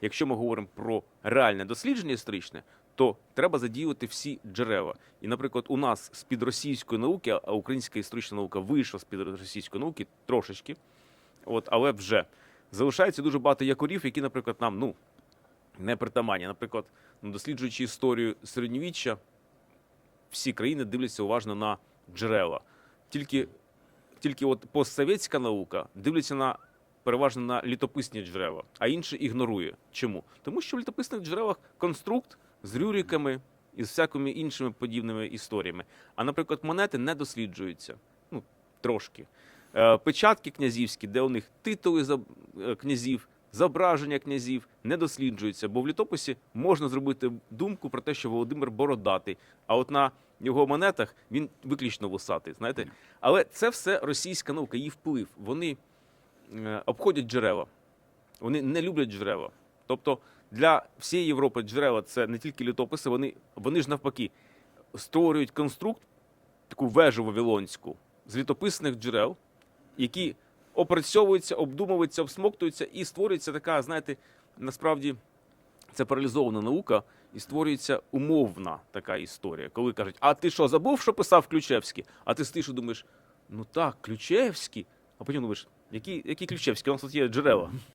якщо ми говоримо про реальне дослідження історичне, то треба задіювати всі джерела. І, наприклад, у нас з-під російської науки, а українська історична наука вийшла з-під російської науки трошечки, от, але вже залишається дуже багато якорів, які, наприклад, нам ну, не притаманні. Наприклад, ну, досліджуючи історію середньовіччя, всі країни дивляться уважно на джерела. Тільки, тільки от постсовєтська наука дивиться на переважно на літописні джерела, а інше ігнорує. Чому? Тому що в літописних джерелах конструкт з рюриками і з всякими іншими подібними історіями. А, наприклад, монети не досліджуються. Ну, трошки. Е, Печатки князівські, де у них титули е, князів, зображення князів не досліджуються, бо в літописі можна зробити думку про те, що Володимир бородатий, а от на його монетах він виключно вусатий. Знаєте, але це все російська наука, її вплив. Вони обходять джерела. Вони не люблять джерела. Тобто для всієї Європи джерела це не тільки літописи, вони, вони ж навпаки створюють конструкт, таку вежу вавилонську з літописних джерел, які опрацьовуються, обдумуються, обсмоктуються, і створюється така, знаєте, насправді це паралізована наука, і створюється умовна така історія. Коли кажуть, а ти що, забув, що писав Ключевський? А ти стоїш і думаєш, ну так, Ключевський. А потім думаєш, які, які Ключевські? У нас тут є джерела.